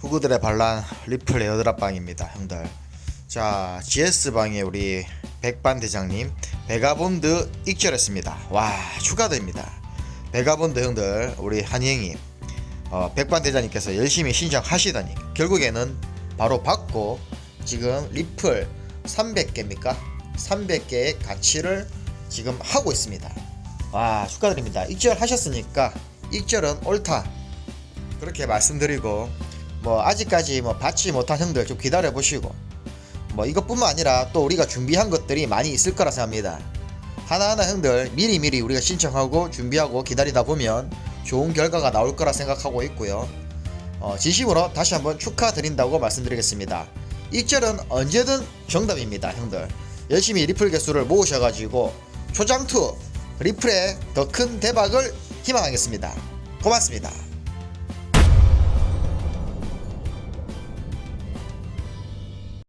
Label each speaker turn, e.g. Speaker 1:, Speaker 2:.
Speaker 1: 후구들의 반란 리플 에어드랍방입니다 형들. 자 GS방에 우리 백반 대장님 베가본드 익절했습니다. 와 축하드립니다. 베가본드 형들 우리 한이행이 어, 백반 대장님께서 열심히 신청하시더니 결국에는 바로 받고 지금 리플 300개입니까? 300개의 가치를 지금 하고 있습니다. 와 축하드립니다. 익절하셨으니까 익절은 옳다. 그렇게 말씀드리고 뭐 아직까지 뭐 받지 못한 형들 좀 기다려 보시고 뭐 이것뿐만 아니라 또 우리가 준비한 것들이 많이 있을 거라 생각합니다. 하나하나 형들 미리미리 우리가 신청하고 준비하고 기다리다 보면 좋은 결과가 나올 거라 생각하고 있고요. 어, 진심으로 다시 한번 축하드린다고 말씀드리겠습니다. 익절은 언제든 정답입니다, 형들. 열심히 리플 개수를 모으셔가지고 초장투 리플에 더큰 대박을 희망하겠습니다. 고맙습니다.